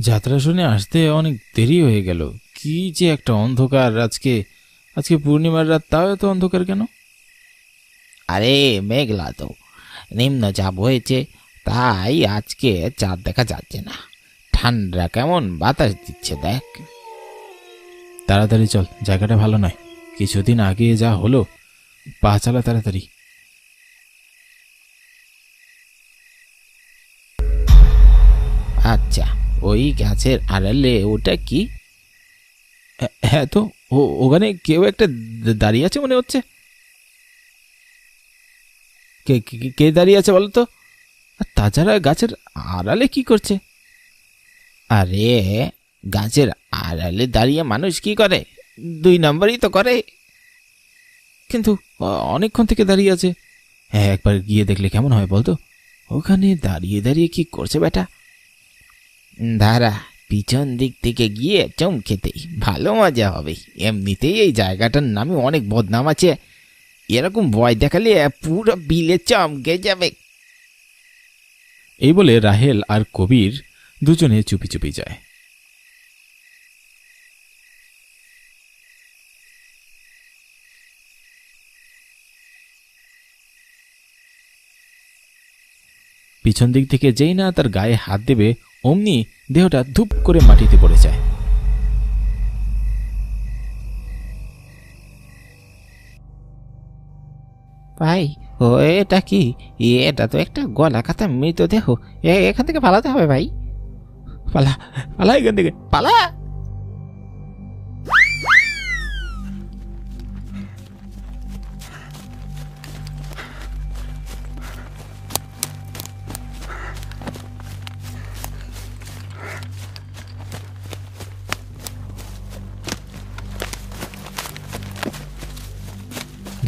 যাত্রা শুনে আসতে অনেক দেরি হয়ে গেল। কি যে একটা অন্ধকার আজকে। আজকে পূর্ণিমার রাত তাও এত অন্ধকার কেন? আরে মেঘলা তো। নিম্ন নিম্নচাপ হয়েছে তাই আজকে চাঁদ দেখা যাচ্ছে না। ঠান্ডা কেমন বাতাস দিচ্ছে দেখ। তাড়াতাড়ি চল জায়গাটা ভালো নয়। কিছুদিন আগে যা হলো পা চালা তাড়াতাড়ি। আচ্ছা। ওই গাছের আড়ালে ওটা কি? হ্যাঁ, তো ও ওখানে কেউ একটা দাঁড়িয়ে আছে মনে হচ্ছে। কে কে- কে দাঁড়িয়ে আছে বলো তো? আর তাছাড়া গাছের আড়ালে কি করছে? আরে গাছের আড়ালে দাঁড়িয়ে মানুষ কি করে? দুই নম্বরই তো করে। কিন্তু অনেকক্ষণ থেকে দাঁড়িয়ে আছে। হ্যাঁ একবার গিয়ে দেখলে কেমন হয় বলতো? ওখানে দাঁড়িয়ে দাঁড়িয়ে কি করছে বেটা? ধারা পিছন দিক থেকে গিয়ে চমকেতেই ভালো মজা হবে। এমনিতেই এই জায়গাটার নামে অনেক বদনাম আছে। এরকম ভয় দেখালে পুরো বিলে চমকে যাবে। এই বলে রাহেল আর কবির দুজনে চুপি চুপি যায়। পিছন দিক থেকে যেই না তার গায়ে হাত দেবে অমনি দেহটা ধূপ করে মাটিতে পড়ে যায়। ভাই, ও এটা কি? এটা তো একটা গলা কাতা মৃতদেহ এখান থেকে পালাতে হবে ভাই। পালা পালা এখান থেকে। পালা!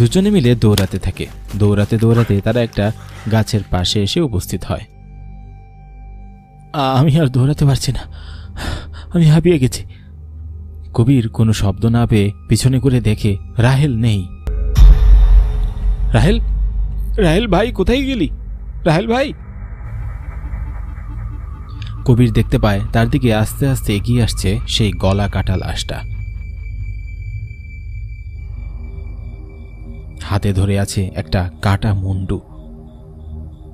দুজনে মিলে দৌড়াতে থাকে। দৌড়াতে দৌড়াতে তারা একটা গাছের পাশে এসে উপস্থিত হয়। আমি আর দৌড়াতে পারছি না। আমি হাঁপিয়ে গেছি। কবির কোনো শব্দ না পেয়ে পিছনে করে দেখে রাহেল নেই। রাহেল রাহেল ভাই, কোথায় গেলি? রাহেল ভাই? কবির দেখতে পায়, তার দিকে আস্তে আস্তে এগিয়ে আসছে সেই গলা কাটা লাশটা হাতে ধরে আছে একটা কাটা মুন্ডু।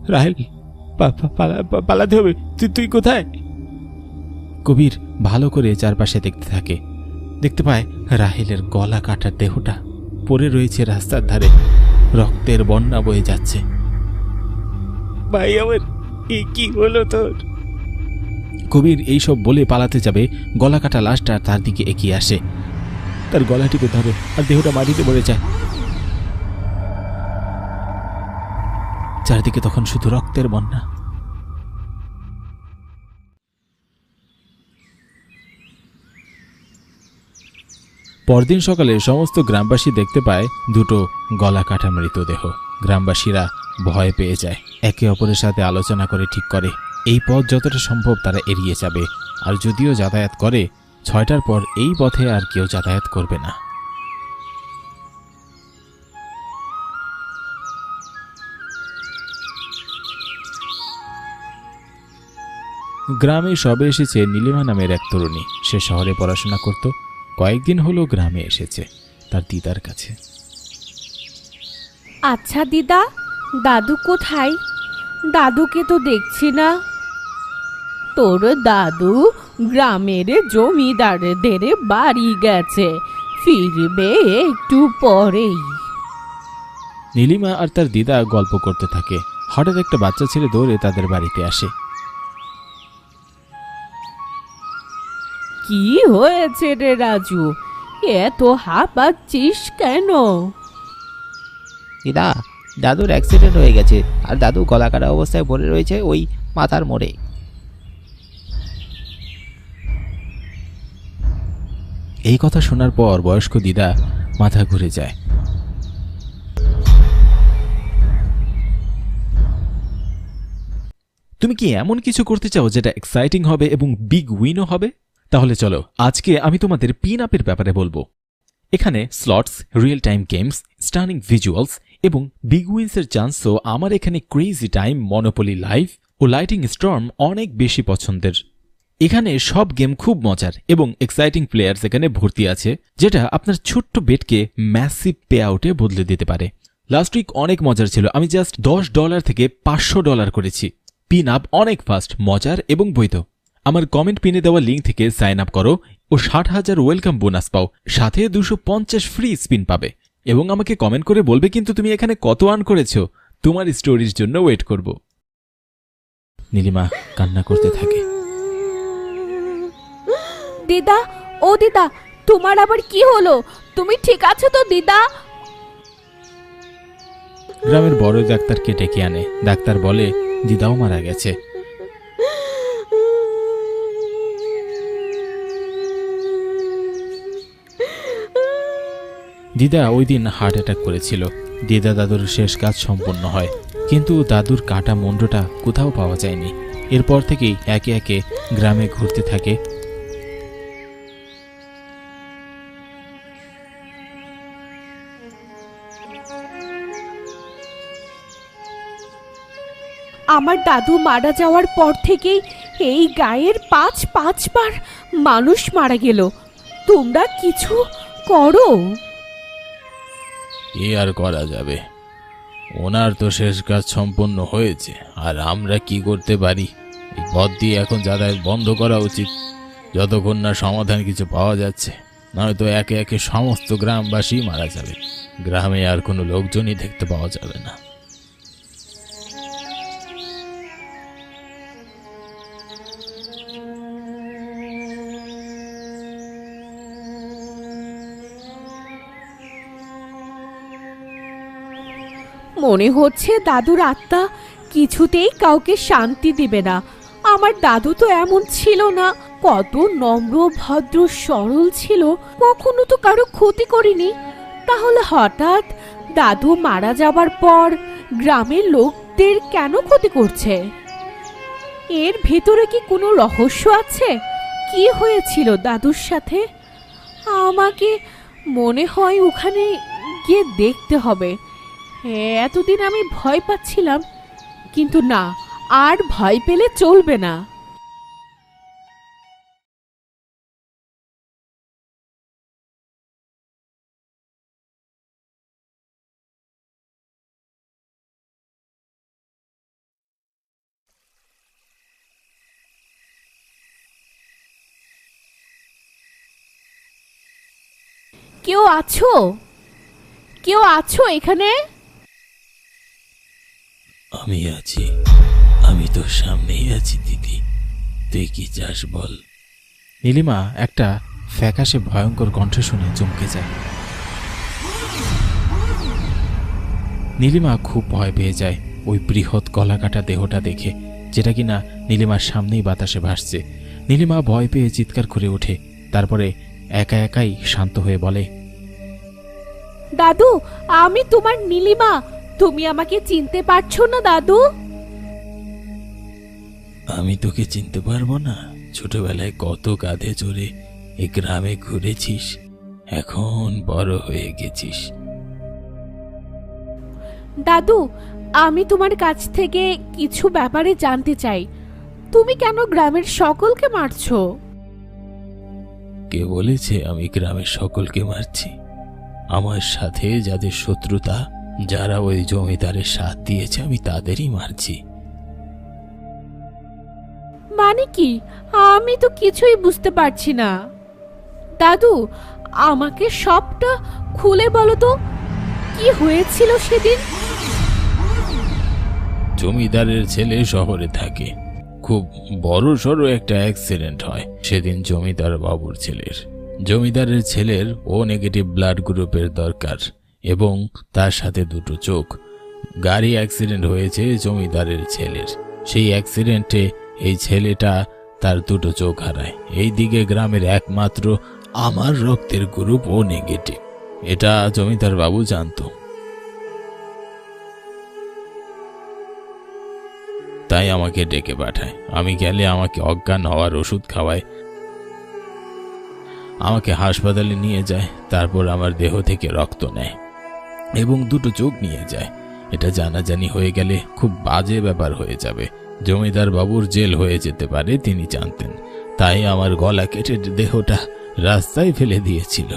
রাহেল পালাতে হবে। তুই তুই কোথায়? কবির ভালো করে চারপাশে দেখতে থাকে। দেখতে পায় রাহেলের গলা কাটার দেহটা পড়ে রয়েছে রাস্তার ধারে। রক্তের বন্যা বয়ে যাচ্ছে। ভাই আমার কি কি হলো তোর? কবির এইসব বলে পালাতে যাবে গলা কাটা লাশটা তার দিকে এগিয়ে আসে। তার গলা টিপে ধরে আর দেহটা মাটিতে পড়ে যায়। চারিদিকে তখন শুধু রক্তের বন্যা। পরদিন সকালে সমস্ত গ্রামবাসী দেখতে পায় দুটো গলা কাটা মৃতদেহ। গ্রামবাসীরা ভয় পেয়ে যায়। একে অপরের সাথে আলোচনা করে ঠিক করে। এই পথ যতটা সম্ভব তারা এড়িয়ে যাবে। আর যদিও যাতায়াত করে, ছয়টার পর এই পথে আর কেউ যাতায়াত করবে না। গ্রামে সবে এসেছে নীলিমা নামের এক তরুণী। সে শহরে পড়াশোনা করত। কয়েকদিন হলো গ্রামে এসেছে তার দিদার কাছে। আচ্ছা দিদা দাদু কোথায়? দাদুকে তো দেখছি না। তোর দাদু গ্রামের জমিদারদের বাড়ি গেছে ফিরবে একটু পরেই। নীলিমা আর তার দিদা গল্প করতে থাকে। হঠাৎ একটা বাচ্চা ছেলে দৌড়ে তাদের বাড়িতে আসে। কি হয়েছে রে রাজু? এত হাঁপাচ্ছিস কেন? দিদা দাদুর অ্যাক্সিডেন্ট হয়ে গেছে আর দাদু গলা কাটা অবস্থায় পড়ে রয়েছে ওই মাথার মোড়ে। এই কথা শোনার পর বয়স্ক দিদা মাথা ঘুরে যায়। তুমি কি এমন কিছু করতে চাও যেটা এক্সাইটিং হবে এবং বিগ উইনও হবে? তাহলে চলো, আজকে আমি তোমাদের পিন আপের ব্যাপারে বলব। এখানে slots real time games stunning visuals এবং বিগ উইন্সের চান্সও আমার এখানে ক্রেজি টাইম মনোপলি লাইভ ও লাইটিং স্টর্ম অনেক বেশি পছন্দের। এখানে সব গেম খুব মজার এবং এক্সাইটিং প্লেয়ার্স এখানে ভর্তি আছে, যেটা আপনার ছোট্ট বেটকে ম্যাসিভ পে আউটে বদলে দিতে পারে। লাস্ট উইক অনেক মজার ছিল, আমি জাস্ট দশ ডলার থেকে পাঁচশো ডলার করেছি। পিন আপ অনেক ফাস্ট মজার এবং বৈধ। আমার কমেন্ট পিনে দেওয়া লিঙ্ক থেকে সাইন আপ করো ও ষাট হাজার ওয়েলকাম বোনাস পাও। সাথে দুশো পঞ্চাশ ফ্রি স্পিন পাবে। এবং আমাকে কমেন্ট করে বলবে কিন্তু তুমি এখানে কত আর্ন করেছ? তোমার স্টোরির জন্য ওয়েট করব। নীলিমা কান্না করতে থাকে। দিদা ও দিদা তোমার আবার কি হলো? তুমি ঠিক আছো তো দিদা? গ্রামের বড় ডাক্তারকে ডেকে আনে। ডাক্তার বলে দিদাও মারা গেছে। দিদা ওই দিন হার্ট অ্যাটাক করেছিল। দিদা দাদুর শেষ কাজ সম্পন্ন হয়। কিন্তু দাদুর কাটা মুন্ডটা কোথাও পাওয়া যায়নি। এরপর থেকেই একে একে গ্রামে ঘুরতে থাকে। আমার দাদু মারা যাওয়ার পর থেকেই এই গায়ের পাঁচ পাঁচবার মানুষ মারা গেল। তোমরা কিছু করো। এ আর করা যাবে? ওনার তো শেষ কাজ সম্পন্ন হয়েছে, আর আমরা কি করতে পারি? এই পথ দিয়ে এখন যাতায়াত বন্ধ করা উচিত। যতক্ষণ না সমাধান কিছু পাওয়া যাচ্ছে, নয়তো একে একে সমস্ত গ্রামবাসী মারা যাবে। গ্রামে আর কোনো লোকজনই দেখতে পাওয়া যাবে না। মনে হচ্ছে দাদুর আত্মা কিছুতেই কাউকে শান্তি দিবে না। আমার দাদু তো এমন ছিল না, কত নম্র, ভদ্র, সরল ছিল, কখনো তো কারও ক্ষতি করিনি। তাহলে হঠাৎ দাদু মারা যাবার পর গ্রামের লোকদের কেন ক্ষতি করছে? এর ভেতরে কি কোনো রহস্য আছে? কি হয়েছিল দাদুর সাথে? আমাকে মনে হয় ওখানে গিয়ে দেখতে হবে। এতদিন আমি ভয় পাচ্ছিলাম, কিন্তু না, আর ভয় পেলে চলবে না। কেউ আছো? কেউ আছো এখানে? আমি আছি। আমি তোর সামনেই আছি দিদি। তুই কি চাস বল? নীলিমা একটা ফ্যাকাশে ভয়ঙ্কর কণ্ঠ শুনে চমকে যায়। নীলিমা খুব ভয় পেয়ে যায় ওই বৃহৎ গলাকাটা দেহটা দেখে যেটা কিনা নীলিমার সামনেই বাতাসে ভাসছে। নীলিমা ভয় পেয়ে চিৎকার করে ওঠে তারপরে একা একাই শান্ত হয়ে বলে দাদু আমি তোমার নীলিমা। তুমি আমাকে চিনতে পারছ না দাদু? আমি তোকে চিনতে পারব না। ছোটবেলায় কত কাঁধে চড়ে এই গ্রামে ঘুরেছিস এখন বড় হয়ে গেছিস। দাদু আমি তোমার কাছ থেকে কিছু ব্যাপারে জানতে চাই। তুমি কেন গ্রামের সকলকে মারছো? কে বলেছে আমি গ্রামের সকলকে মারছি? আমার সাথে যাদের শত্রুতা যারা ওই জমিদারের সাথ দিয়েছে আমি তাদেরই মারছি। মানে কি? আমি তো কিছুই বুঝতে পারছি না। দাদু আমাকে সবটা খুলে বলো তো কি হয়েছিল সেদিন? জমিদারের ছেলে শহরে থাকে। খুব বড় সড়ো একটা অ্যাক্সিডেন্ট হয় সেদিন জমিদার বাবুর ছেলের। জমিদারের ছেলের ও নেগেটিভ ব্লাড গ্রুপের দরকার। এবং তার সাথে দুটো চোখ। গাড়ি অ্যাক্সিডেন্ট হয়েছে জমিদারের ছেলের। সেই অ্যাক্সিডেন্টে এই ছেলেটা তার দুটো চোখ হারায়। এই দিকে গ্রামের একমাত্র আমার রক্তের গ্রুপ ও নেগেটিভ এটা জমিদার বাবু জানতো। তাই আমাকে ডেকে পাঠায়। আমি গেলে আমাকে অজ্ঞান হওয়ার ওষুধ খাওয়ায়। আমাকে হাসপাতালে নিয়ে যায়। তারপর আমার দেহ থেকে রক্ত নেয়। এবং দুটো চোখ নিয়ে যায়। এটা জানাজানি হয়ে গেলে খুব বাজে ব্যাপার হয়ে যাবে। জমিদার বাবুর জেল হয়ে যেতে পারে, তিনি জানতেন। তাই আমার গলা কেটে দেহটা রাস্তায় ফেলে দিয়েছিল।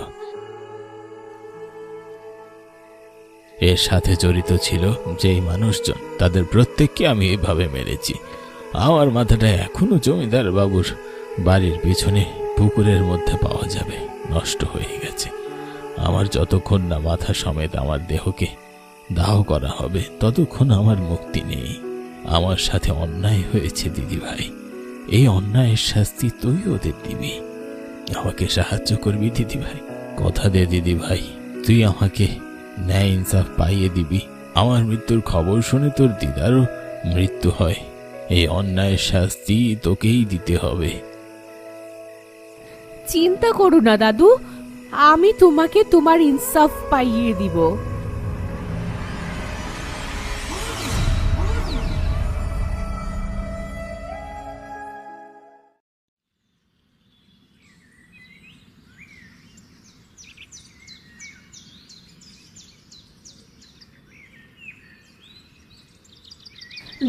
এর সাথে জড়িত ছিল যেই মানুষজন, তাদের প্রত্যেককে আমি এভাবে মেরেছি। আমার মাথাটা এখনও জমিদার বাবুর বাড়ির পিছনে পুকুরের মধ্যে পাওয়া যাবে, নষ্ট হয়ে গেছে। আমার যতক্ষণ না মাথা সমেত আমার দেহকে দাহ করা হবে, ততক্ষণ আমার মুক্তি নেই। আমার সাথে অন্যায় হয়েছে দিদি ভাই এই অন্যায়ের শাস্তি তুই ওদের দিবি। আমাকে সাহায্য করবি দিদি ভাই কথা দে দিদি ভাই তুই আমাকে ন্যায় ইনসাফ পাইয়ে দিবি। আমার মৃত্যুর খবর শুনে তোর দিদারও মৃত্যু হয়। এই অন্যায়ের শাস্তি তোকেই দিতে হবে। চিন্তা করো না, দাদু। আমি তোমাকে তোমার ইনসাফ পাইয়ে দিব।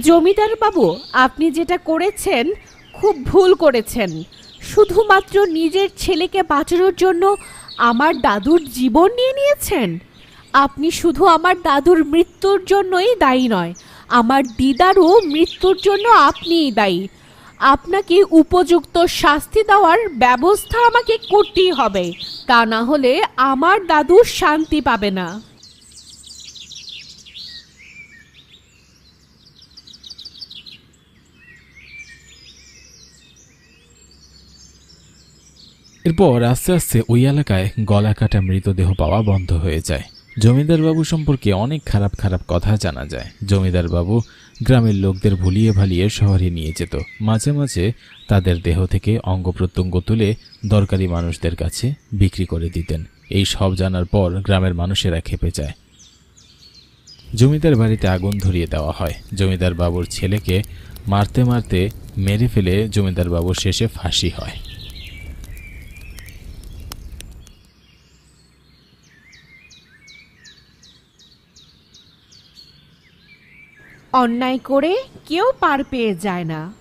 জমিদার বাবু, আপনি যেটা করেছেন, খুব ভুল করেছেন। শুধুমাত্র নিজের ছেলেকে বাঁচানোর জন্য আমার দাদুর জীবন নিয়ে নিয়েছেন? আপনি শুধু আমার দাদুর মৃত্যুর জন্যই দায়ী নয়, আমার দিদারও মৃত্যুর জন্য আপনিই দায়ী। আপনাকে উপযুক্ত শাস্তি দেওয়ার ব্যবস্থা আমাকে করতেই হবে। তা না হলে আমার দাদু শান্তি পাবে না। এরপর আস্তে আস্তে ওই এলাকায় গলা কাটা মৃতদেহ পাওয়া বন্ধ হয়ে যায়। জমিদার বাবু সম্পর্কে অনেক খারাপ খারাপ কথা জানা যায়। জমিদার বাবু গ্রামের লোকদের ভুলিয়ে ভালিয়ে শহরে নিয়ে যেত। মাঝে মাঝে তাদের দেহ থেকে অঙ্গ প্রত্যঙ্গ তুলে দরকারি মানুষদের কাছে বিক্রি করে দিতেন। এই সব জানার পর গ্রামের মানুষেরা খেপে যায়। জমিদার বাড়িতে আগুন ধরিয়ে দেওয়া হয়। জমিদার বাবুর ছেলেকে মারতে মারতে মেরে ফেলে জমিদার বাবুর শেষে ফাঁসি হয়। অন্যায় করে কেউ পার পেয়ে যায় না।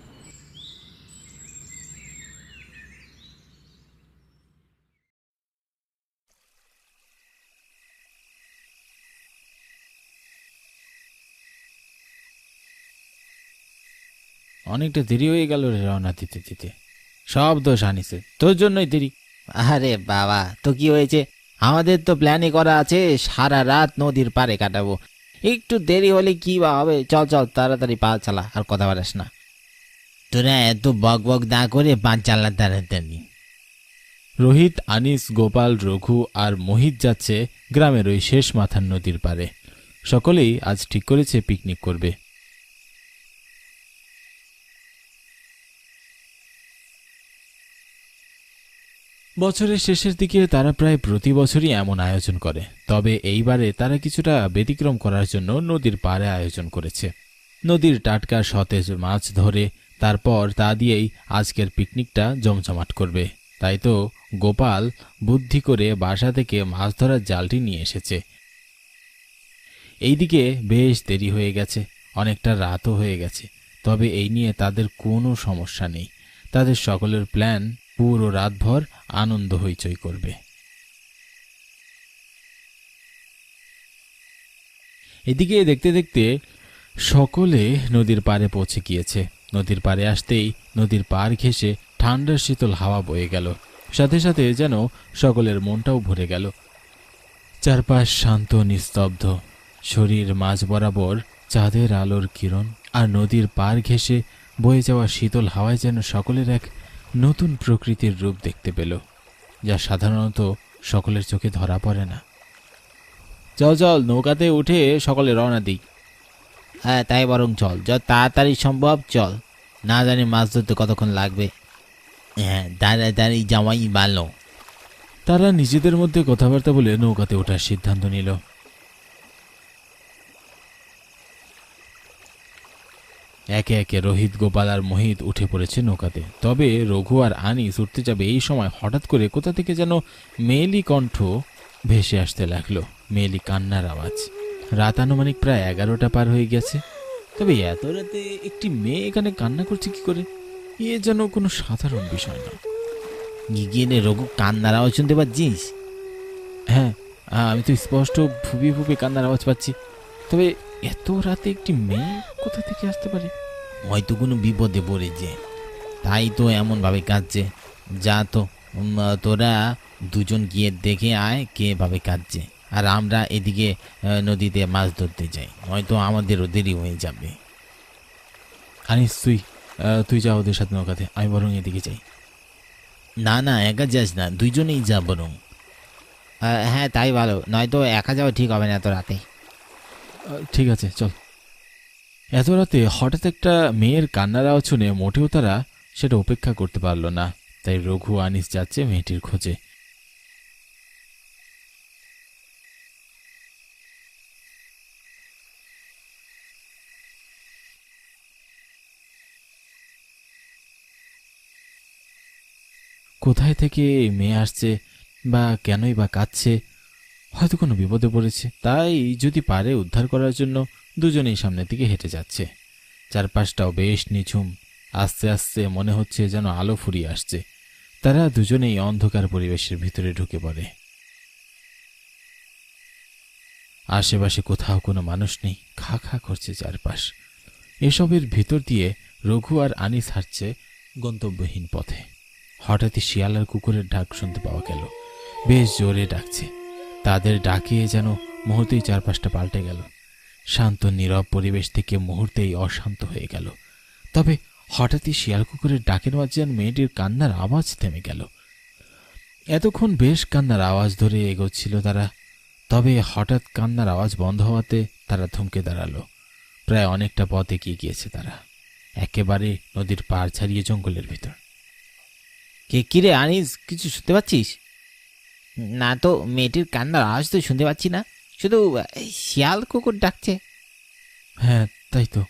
অনেকটা দেরি হয়ে গেল রে রওনা দিতে দিতে। সব দোষ আনিছে। তোর জন্যই দেরি। আরে বাবা তো কি হয়েছে? আমাদের তো প্ল্যানই করা আছে সারা রাত নদীর পাড়ে কাটাবো। একটু দেরি হলে কি বা হবে? চল চল, তাড়াতাড়ি পা চালা, আর কথা বাড়াস না। তোরা এত বক বক না করে পা চালা তাড়াতাড়ি। রোহিত, আনিস, গোপাল, রঘু আর মোহিত যাচ্ছে গ্রামের ওই শেষ মাথার নদীর পারে সকলেই আজ ঠিক করেছে পিকনিক করবে। বছরের শেষের দিকে তারা প্রায় প্রতি বছরই এমন আয়োজন করে। তবে এইবারে তারা কিছুটা ব্যতিক্রম করার জন্য নদীর পাড়ে আয়োজন করেছে। নদীর টাটকা সতেজ মাছ ধরে তারপর তা দিয়েই আজকের পিকনিকটা জমজমাট করবে। তাই তো গোপাল বুদ্ধি করে বাসা থেকে মাছ ধরার জালটি নিয়ে এসেছে। এইদিকে বেশ দেরি হয়ে গেছে, অনেকটা রাতও হয়ে গেছে। তবে এই নিয়ে তাদের কোনো সমস্যা নেই। তাদের সকলের প্ল্যান পুরো রাতভর আনন্দ হইচই করবে। এদিকে দেখতে দেখতে সকলে নদীর পাড়ে পৌঁছে গিয়েছে। নদীর পাড়ে আসতেই নদীর পাড় ঘেঁষে ঠান্ডা শীতল হাওয়া বয়ে গেল। সাথে সাথে যেন সকলের মনটাও ভরে গেল। চারপাশ শান্ত, নিস্তব্ধ। শরীর মাঝ বরাবর চাঁদের আলোর কিরণ আর নদীর পাড় ঘেঁষে বয়ে যাওয়া শীতল হাওয়ায় যেন সকলের এক নতুন প্রকৃতির রূপ দেখতে পেল যা সাধারণত সকলের চোখে ধরা পড়ে না। চল চল নৌকাতে উঠে সকলে রওনা দিই। হ্যাঁ তাই বরং চল যত তাড়াতাড়ি সম্ভব চল। না জানি মাছ ধরতে কতক্ষণ লাগবে। হ্যাঁ তাড়াতাড়ি জামাই ভালো তারা নিজেদের মধ্যে কথাবার্তা বলে নৌকাতে ওঠার সিদ্ধান্ত নিল। একে একে রোহিত গোপাল আর মোহিত উঠে পড়েছে নৌকাতে। তবে রঘু আর আনিস উঠতে যাবে এই সময় হঠাৎ করে কোথা থেকে যেন মেয়েলি কণ্ঠ ভেসে আসতে লাগল মেয়েলি কান্নার আওয়াজ। রাত আনুমানিক প্রায় এগারোটা পার হয়ে গেছে। তবে এত রাতে একটি মেয়ে এখানে কান্না করছে কি করে? এ যেন কোনো সাধারণ বিষয় না গিয়ে রঘু কান্নার আওয়াজ শুনতে পাচ্ছিস? হ্যাঁ আমি তো স্পষ্ট ফুপিয়ে ফুপিয়ে কান্নার আওয়াজ পাচ্ছি। তবে এত রাতে একটি মেয়ে? কোথা থেকে আসতে পারে? হয়তো কোনো বিপদে পড়েছে। তাই তো এমনভাবে কাঁদছে। যা তো তোরা দুজন গিয়ে দেখে আয় কে ভাবে কাঁদছে। আর আমরা এদিকে নদীতে মাছ ধরতে যাই। হয়তো আমাদেরও দেরি হয়ে যাবে। আনিস তুই তুই যা ওদের সাথে নৌকাতে। আমি বরং এদিকে যাই। না না একা যাস না। দুইজনেই যা বরং। হ্যাঁ তাই ভালো। নয়তো একা যাওয়া ঠিক হবে না এত রাতে। ঠিক আছে, চল। এত রাতে হঠাৎ একটা মেয়ের কান্নার আওয়াজ শুনে মোটেও তারা সেটা উপেক্ষা করতে পারল না, তাই রঘু আনিস যাচ্ছে মেয়েটির খোঁজে। কোথায় থেকে মেয়ে আসছে বা কেনই বা কাঁদছে হয়তো কোনো বিপদে পড়েছে। তাই যদি পারে উদ্ধার করার জন্য দুজনেই সামনের দিকে হেঁটে যাচ্ছে। চারপাশটাও বেশ নিঝুম। আস্তে আস্তে মনে হচ্ছে যেন আলো ফুরিয়ে আসছে। তারা দুজনেই অন্ধকার পরিবেশের ভিতরে ঢুকে পড়ে। আশেপাশে কোথাও কোনো মানুষ নেই। খা খা করছে চারপাশ। এসবের ভিতর দিয়ে রঘু আর আনিস হাঁটছে গন্তব্যহীন পথে। হঠাৎই শিয়াল আর কুকুরের ডাক শুনতে পাওয়া গেল। বেশ জোরে ডাকছে। তাদের ডাকে যেন মুহূর্তেই চারপাশটা পাল্টে গেল। শান্ত, নীরব পরিবেশ থেকে মুহূর্তেই অশান্ত হয়ে গেল। তবে হঠাৎই শিয়াল কুকুরের ডাকের মাঝে মেয়েটির কান্নার আওয়াজ থেমে গেল। এতক্ষণ বেশ কান্নার আওয়াজ ধরে এগোচ্ছিল তারা, তবে হঠাৎ কান্নার আওয়াজ বন্ধ হওয়াতে তারা থমকে দাঁড়াল। প্রায় অনেকটা পথ এগিয়ে গিয়েছে তারা, একেবারে নদীর পাড় ছাড়িয়ে জঙ্গলের ভিতর। কে, কিরে আনিস, কিছু শুনতে পাচ্ছিস? না তো মেয়েটির কান্নার আওয়াজ তো শুনতে পাচ্ছি না। শুধু এই শিয়াল কুকুর ডাকছে। হ্যাঁ তাই তো।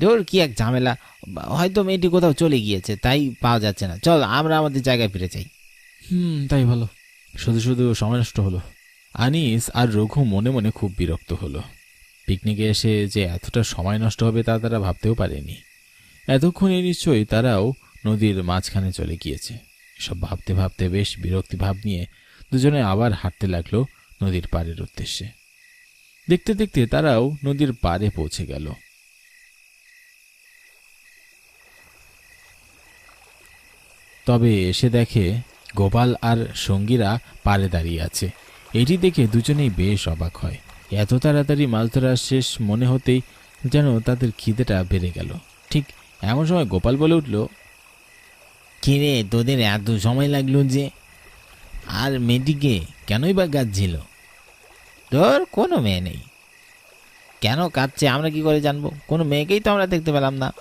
ধর কি এক ঝামেলা। হয়তো মেয়েটি কোথাও চলে গিয়েছে তাই পাওয়া যাচ্ছে না। চল আমরা আমাদের জায়গায় ফিরে যাই। হুম তাই ভালো। শুধু শুধু সময় নষ্ট হলো। আনিস আর রঘু মনে মনে খুব বিরক্ত হলো। পিকনিকে এসে যে এতটা সময় নষ্ট হবে তা তারা ভাবতেও পারেনি। এতক্ষণে নিশ্চয়ই তারাও নদীর মাঝখানে চলে গিয়েছে। সব ভাবতে ভাবতে বেশ বিরক্তি ভাব নিয়ে দুজনে আবার হাঁটতে লাগল নদীর পাড়ের উদ্দেশ্যে। দেখতে দেখতে তারাও নদীর পাড়ে পৌঁছে গেল। তবে এসে দেখে গোপাল আর সঙ্গীরা পাড়ে দাঁড়িয়ে আছে। এটি দেখে দুজনেই বেশ অবাক হয়। এত তাড়াতাড়ি মাছ ধরা শেষ মনে হতেই যেন তাদের খিদেটা বেড়ে গেল। ঠিক এমন সময় গোপাল বলে উঠল, কিরে, তোদের এত সময় লাগল যে আর মেয়েটিকে কেনই বা কাঁদছিল তোর কোনো মেয়ে নেই। কেন কাঁদছে? আমরা কি করে জানব? কোনো মেয়েকেই তো আমরা দেখতে পেলাম না।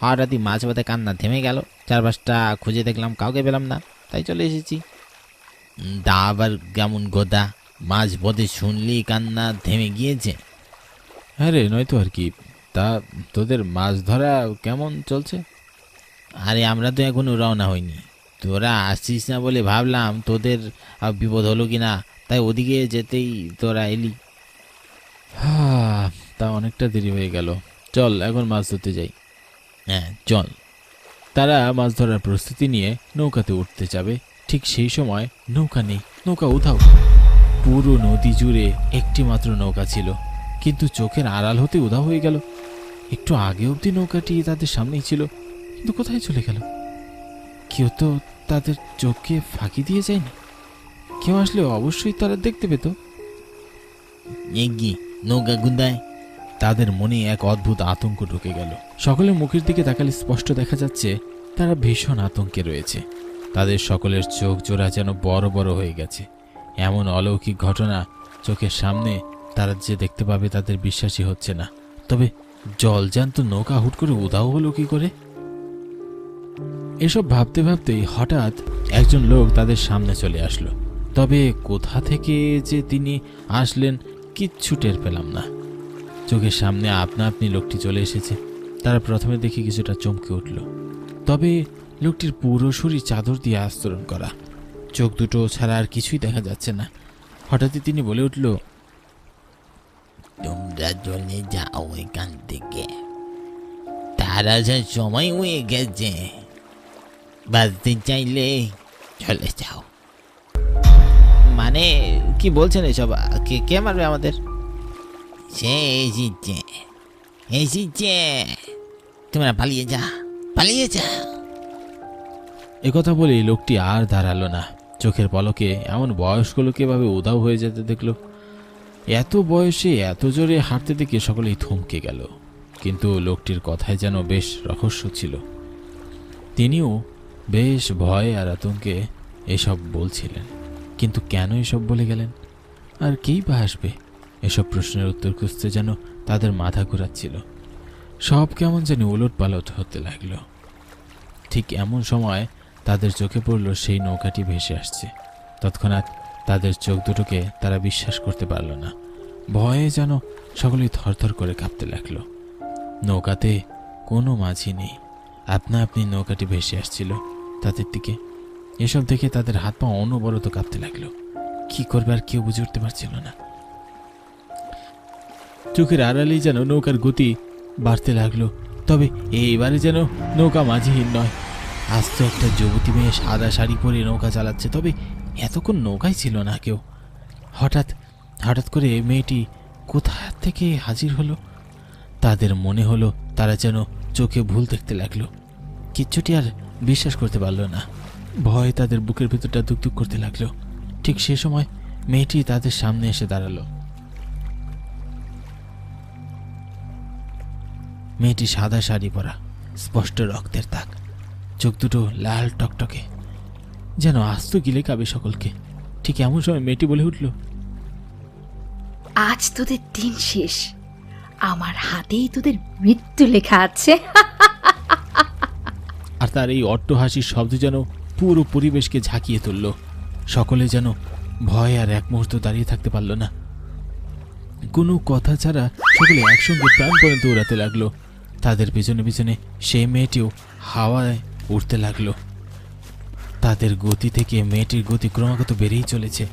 হঠাৎই মাছ পথে কান্না থেমে গেল। চারপাশটা খুঁজে দেখলাম কাউকে পেলাম না। তাই চলে এসেছি। তা আবার কেমন গোদা? মাছ পথে শুনলি কান্না থেমে গিয়েছে। হ্যাঁ রে নয়তো আর কি। তা তোদের মাছ ধরা কেমন চলছে? আরে আমরা তো এখনও রওনা হইনি। তোরা আসছিস না বলে ভাবলাম তোদের বিপদ হলো কি না তাই ওদিকে যেতেই তোরা এলি। তা অনেকটা দেরি হয়ে গেল। চল এখন মাছ ধরতে যাই। হ্যাঁ চল। তারা মাছ ধরার প্রস্তুতি নিয়ে নৌকাতে উঠতে যাবে। ঠিক সেই সময় নৌকা নেই নৌকা উধাও। পুরো নদী জুড়ে একটি মাত্র নৌকা ছিল কিন্তু চোখের আড়াল হতে উধাও হয়ে গেল। একটু আগে অবধি নৌকাটি তাদের সামনেই ছিল কিন্তু কোথায় চলে গেল? কেউ তো তাদের চোখকে ফাঁকি দিয়ে যায়নি? কেউ আসলে অবশ্যই তারা দেখতে পেত। নৌকা গুন্দায় তাদের মনে এক অদ্ভুত আতঙ্ক ঢুকে গেল। সকলের মুখের দিকে তাকালে স্পষ্ট দেখা যাচ্ছে তারা ভীষণ আতঙ্কে রয়েছে। তাদের সকলের চোখ জোড়া যেন বড় বড় হয়ে গেছে। এমন অলৌকিক ঘটনা চোখের সামনে তারা যে দেখতে পাবে তাদের বিশ্বাসই হচ্ছে না। তবে জলজান্ত নৌকা হুট করে উধাও হলো কি করে? এসব ভাবতে ভাবতেই হঠাৎ একজন লোক তাদের সামনে চলে আসলো। তবে কোথা থেকে যে তিনি আসলেন কিচ্ছু টের পেলাম না। চোখের সামনে আপনা আপনি লোকটি চলে এসেছে। তারা প্রথমে দেখে কিছুটা চমকে উঠল। তবে লোকটির পুরো শরীর চাদর দিয়ে আস্তরণ করা। চোখ দুটো ছাড়া আর কিছুই দেখা যাচ্ছে না। হঠাৎই তিনি বলে উঠল, তোমরা চলে যাও এখান থেকে। তারা আসার সময় হয়ে গেছে। বাঁচতে চাইলে চলে যাও। মানে কি বলছেন এসব? কে কে মারবে আমাদের? সে এসেছে। এসেছে। তোমরা পালিয়ে যা পালিয়ে যা। একথা বলেই লোকটি আর দাঁড়াল না। চোখের পলকে এমন বয়স্ক লোক এভাবে উধাও হয়ে যেতে দেখল। এত বয়সে এত জোরে হাঁটতে দেখে সকলেই থমকে গেল। কিন্তু লোকটির কথায় যেন বেশ রহস্য ছিল। তিনিও বেশ ভয়ে আর আতঙ্কে এসব বলছিলেন। কিন্তু কেন এসব বলে গেলেন? আর কেই বা আসবে? এসব প্রশ্নের উত্তর খুঁজতে যেন তাদের মাথা ঘোরাচ্ছিল। সব কেমন যেন উলট পালট হতে লাগল। ঠিক এমন সময় তাদের চোখে পড়ল সেই নৌকাটি ভেসে আসছে। তৎক্ষণাৎ তাদের চোখ দুটোকে তারা বিশ্বাস করতে পারল না। ভয়ে যেন সকলেই থরথর করে কাঁপতে লাগল। নৌকাতে কোনো মাঝি নেই। আপনা আপনি নৌকাটি ভেসে আসছিল। তাদের দিকে। এসব দেখে তাদের হাত পা অনবরত কাঁপতে লাগল। কি করবে আর কেউ বুঝে উঠতে পারছিল না। চোখের আড়ালেই যেন নৌকার গতি বাড়তে লাগল, তবে এইবারে যেন নৌকা মাঝিহীন নয়। আজ তো একটা যুবতী মেয়ে সাদা শাড়ি পরে নৌকা চালাচ্ছে, তবে এতক্ষণ নৌকায় ছিল না কেউ। হঠাৎ হঠাৎ করে মেয়েটি কোথা থেকে হাজির হলো? তাদের মনে হলো তারা যেন চোখে ভুল দেখতে লাগল। কিচ্ছুটি আর বিশ্বাস করতে পারল না। ভয়ে তাদের বুকের ভিতরটা দুকদুক করতে লাগল। ঠিক সে সময় মেয়েটি তাদের সামনে এসে দাঁড়াল। মেয়েটি সাদা শাড়ি পরা, স্পষ্ট রক্তের তাক চোখ দুটো লাল টকটকে, যেন আস্ত গিলে কাবে সকলকে। ঠিক এমন সময় মেয়েটি বলে উঠল, আজ তোদের দিন শেষ। আমার হাতেই তোদের মৃত্যু লেখা আছে। তার এই অট্ট হাসির শব্দ যেন পুরো পরিবেশকে ঝাঁকিয়ে তুলল। সকলে যেন ভয় আর এক মুহূর্ত দাঁড়িয়ে থাকতে পারল না। কোনো কথা ছাড়া সকলে একসঙ্গে প্রাণপণে দৌড়াতে লাগল। তাদের পিছনে পিছনে সেই মেয়েটিও হাওয়ায় উঠতে লাগল। তাদের গতি থেকে মেয়েটির গতি ক্রমাগত বেড়েই চলেছে।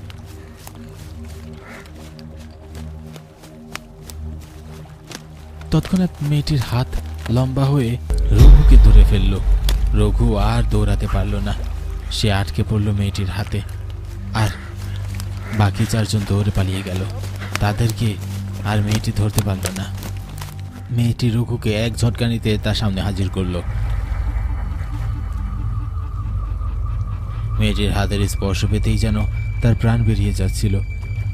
তৎক্ষণাৎ মেয়েটির হাত লম্বা হয়ে রঘুকে ধরে ফেলল। রঘু আর দৌড়াতে পারল না। সে আটকে পড়ল মেয়েটির হাতে। আর বাকি চারজন দৌড়ে পালিয়ে গেল। তাদেরকে আর মেয়েটি ধরতে পারল না। মেয়েটি রঘুকে এক ঝটকানিতে তার সামনে হাজির করল। মেয়েটির হাতের স্পর্শ পেতেই যেন তার প্রাণ বেরিয়ে যাচ্ছিল।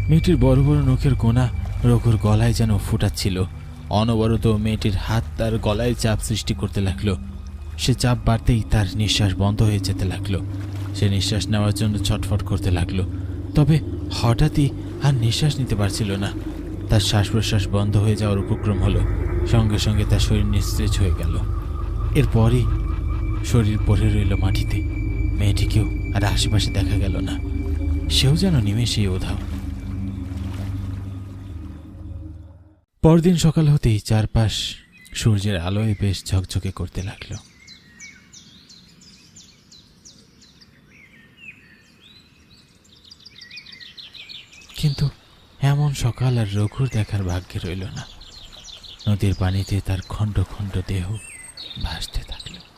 মেয়েটির বড় বড় নখের কোনা রঘুর গলায় যেন ফুটাচ্ছিল। অনবরত মেয়েটির হাত তার গলায় চাপ সৃষ্টি করতে লাগল। সে চাপ বাড়তেই তার নিঃশ্বাস বন্ধ হয়ে যেতে লাগল। সে নিঃশ্বাস নেওয়ার জন্য ছটফট করতে লাগল। তবে হঠাৎই আর নিঃশ্বাস নিতে পারছিল না। তার শ্বাস প্রশ্বাস বন্ধ হয়ে যাওয়ার উপক্রম হলো। সঙ্গে সঙ্গে তার শরীর নিস্তেজ হয়ে গেল। এরপরই শরীর পড়ে রইল মাটিতে। মেয়েটিকেও আর আশেপাশে দেখা গেল না। সেও যেন নিমেষেই ওধাও পরদিন সকাল হতেই চারপাশ সূর্যের আলোয় বেশ ঝকঝকে করতে লাগল। কিন্তু এমন সকাল আর রঘুর দেখার ভাগ্যে রইল না। নদীর পানিতে তার খণ্ড খণ্ড দেহ ভাসতে থাকল।